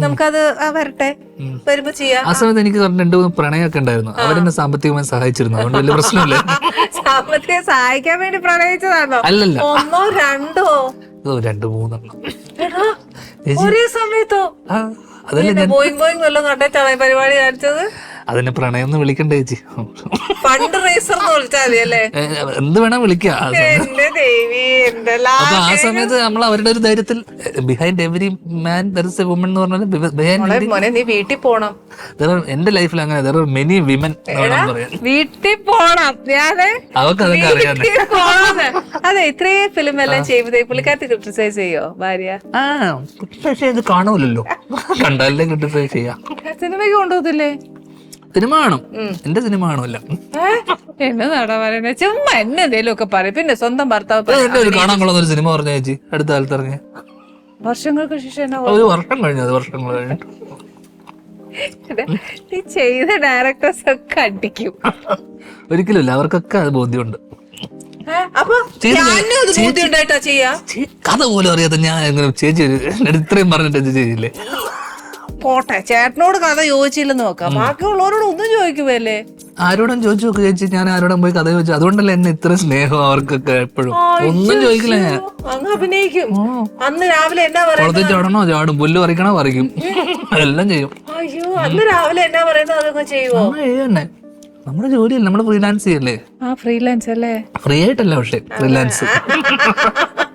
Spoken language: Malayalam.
നമുക്കത് വരട്ടെ. വരുമ്പോ ചെയ്യാം. ആ സമയത്ത് എനിക്ക് രണ്ട് മൂന്ന് പ്രണയമൊക്കെ ഉണ്ടായിരുന്നു. അവരെന്നെ സാമ്പത്തികമായി സഹായിച്ചിരുന്നു. അതുകൊണ്ട് വലിയ പ്രശ്നമില്ല. സാമ്പത്തികം സഹായിക്കാൻ വേണ്ടി പ്രണയിച്ചതാണോ? അല്ലല്ല. ഒന്നോ രണ്ടോ? രണ്ട് മൂന്നെണ്ണം. ഒരേ സമയത്തോ? അതല്ലേ പോയി ബോയിങ് ബോയിങ് വല്ലതും കണ്ടിട്ടാണ് പരിപാടി കാണിച്ചത്? അതിനെ പ്രണയം എന്ന് വിളിക്കണ്ടേ ചേച്ചി? ഫണ്ട് റേസർ എന്ന് വിളിച്ചാൽ മതി അല്ലേ? എന്ത് വേണം വിളിക്കാം? ആ സമയത്ത്. എന്റെ ദേവി അപ്പൊ ആ സമയത്ത് നമ്മൾ അവരുടെ ഒരു ധൈര്യത്തിൽ ബിഹൈൻഡ് എവരി മാൻ ദർസ് എ വുമൺ എന്ന് പറഞ്ഞാൽ ബിഹൈൻഡ് മോനെ നീ വീട്ടിൽ പോണം. എന്റെ ലൈഫിൽ അങ്ങനെ ദർ മെനി വിമൻ എന്ന് വീട്ടിൽ പോണം. ഞാൻ അവർക്ക് അതൊക്കെ അറിയാം. വീട്ടിൽ പോണം. അതെ ഇത്രയും ഫിലിം എല്ലാം ചെയ്യുമ്പോഴേ പുള്ളിക്കാരത്തി ക്രിട്ടിസൈസ് ചെയ്യോ ഭാര്യ? ആ പക്ഷേ ചെയ്ത് കാണൂലല്ലോ. കണ്ടാലേ ക്രിട്ടിസൈസ് ചെയ്യാം. സിനിമയ്ക്ക് കൊണ്ടുപോകത്തില്ലേ? സിനിമ കാണും. എന്റെ സിനിമ കാണുമല്ല. എന്നതാടാ പറയണേ ചുമ്മാ എന്നെ എന്തേലും ഒക്കെ പറയും. പിന്നെ സ്വന്തം ഭർത്താവ്. എന്റെ ഒരു കാണാൻ കൊള്ളുന്ന ഒരു സിനിമ പറഞ്ഞ ചേച്ചി. അടുത്ത കാലത്ത് ഇറങ്ങിയ വർഷങ്ങൾക്ക് ശേഷം ഒരു വർഷം കഴിഞ്ഞു അത് വർഷങ്ങൾ കഴിഞ്ഞിട്ട്? നീ ചെയ്ത ഡയറക്ടേഴ്സ് ഒക്കെ അടിക്കും. ഒരിക്കലും അവർക്കൊക്കെ അത് ബോധ്യമുണ്ട്. കഥ പോലും അറിയാത്ത ഞാൻ എങ്ങനെ ചേച്ചി ഇത്രയും പറഞ്ഞിട്ട് ചേച്ചി ചെയ്തില്ലേ പോട്ടെ ചേട്ടനോട് കഥ ചോദിച്ചില്ലെന്ന് നോക്കാം. ബാക്കിയുള്ളവരോട് ഒന്നും ചോദിക്കുവല്ലേ ആരോടും ചോദിച്ചു നോക്ക് ചേച്ചി. ഞാൻ ആരോടും പോയി കഥ ചോദിച്ചു. അതുകൊണ്ടല്ലേ എന്നെ ഇത്ര സ്നേഹം അവർക്കൊക്കെ എപ്പോഴും. ഒന്നും ചോദിക്കില്ല ഞാൻ. അങ്ങ് അഭിനയിക്കും. അന്ന് രാവിലെ എന്നാ പറയുന്നത്? കുളത്തിൽ ചാടണോ? ചാടും. പുല്ല് പറിക്കണോ? പറിക്കും. എല്ലാം ചെയ്യും. അയ്യോ അന്ന് രാവിലെ എന്നാ പറയുന്നത്? അതൊക്കെ ചെയ്യുവോ? നമ്മൾ ചെയ്യന്നെ നമ്മുടെ ജോലിയല്ലേ? നമ്മൾ ഫ്രീലാൻസ് ചെയ്യല്ലേ? ആ ഫ്രീലാൻസ് അല്ലേ? ഫ്രീ ആയിട്ടല്ല പക്ഷെ ഫ്രീലാൻസ്